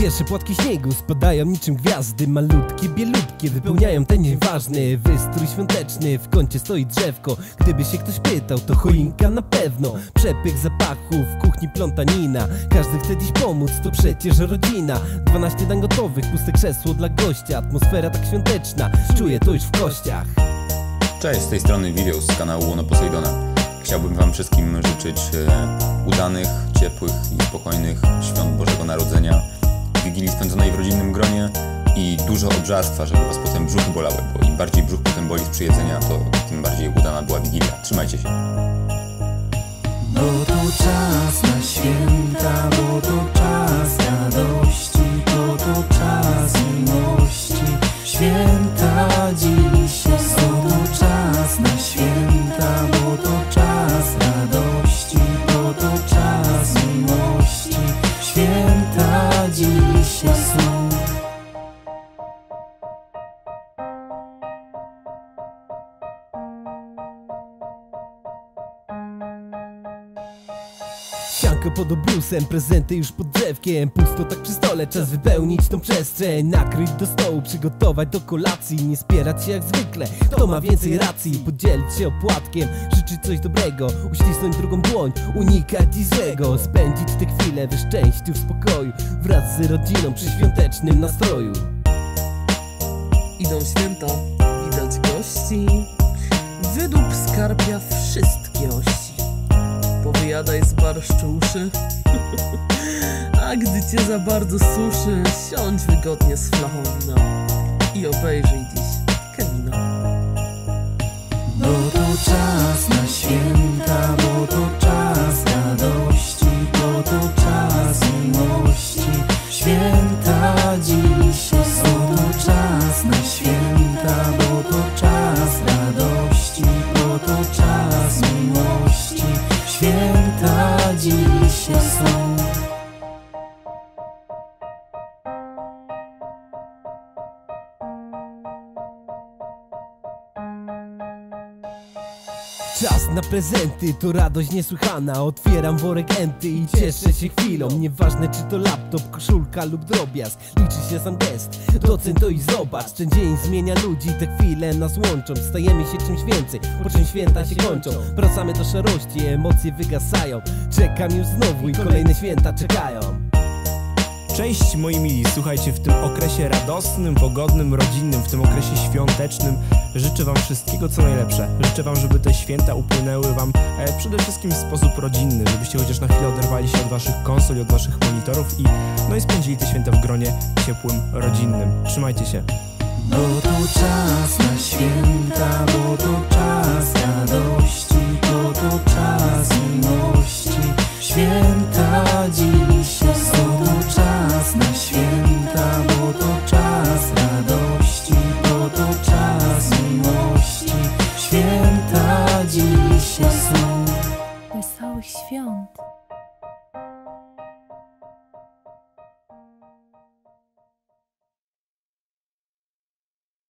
Pierwsze płatki śniegu spadają niczym gwiazdy. Malutkie, bielutkie, wypełniają ten dzień ważny Wystrój świąteczny, w kącie stoi drzewko. Gdyby się ktoś pytał, to choinka na pewno. Przepych zapachów, w kuchni plątanina. Każdy chce dziś pomóc, to przecież rodzina. 12 dan gotowych, puste krzesło dla gościa. Atmosfera tak świąteczna, czuję to już w kościach. Cześć, z tej strony Vivio z kanału Łono Poseidona. Chciałbym Wam wszystkim życzyć e, udanych, ciepłych i spokojnych świąt Bożego Narodzenia, Wigilii spędzonej w rodzinnym gronie i dużo obżarstwa, żeby Was potem brzuchy bolały, bo im bardziej brzuch potem boli z przyjedzenia, to tym bardziej udana była Wigilia. Trzymajcie się. To czas na święta, bo to czas radości, bo to czas Sianko pod obrusem, prezenty już pod drzewkiem. Pusto tak przy stole, czas wypełnić tą przestrzeń. Nakryć do stołu, przygotować do kolacji. Nie spierać się jak zwykle, kto ma więcej racji. Podzielić się opłatkiem, życzyć coś dobrego. Uścisnąć drugą dłoń, unikać złego. Spędzić te chwile we szczęściu, w spokoju. Wraz z rodziną przy świątecznym nastroju. Idą święta, Powyjadaj z barszczu uszy. A gdy cię za bardzo suszy Siądź wygodnie z flachą wina I obejrzyj dziś Kevina. Bo to czas na święta, bo to czas Święta dziś Czas na prezenty, to radość niesłychana. Otwieram worek enty i cieszę się chwilą. Nieważne czy to laptop, koszulka lub drobiazg Liczy się sam gest, docen to i zobacz. Ten dzień zmienia ludzi, te chwile nas łączą. Stajemy się czymś więcej, po czym święta się kończą. Wracamy do szarości, emocje wygasają. Czekam już znowu i kolejne święta czekają Cześć moi mili, słuchajcie, w tym okresie radosnym, pogodnym, rodzinnym, w tym okresie świątecznym życzę wam wszystkiego co najlepsze. Życzę wam, żeby te święta upłynęły wam e, przede wszystkim w sposób rodzinny, żebyście chociaż na chwilę oderwali się od waszych konsol od waszych monitorów i no i spędzili te święta w gronie ciepłym, rodzinnym. Trzymajcie się. Bo to czas na święta, bo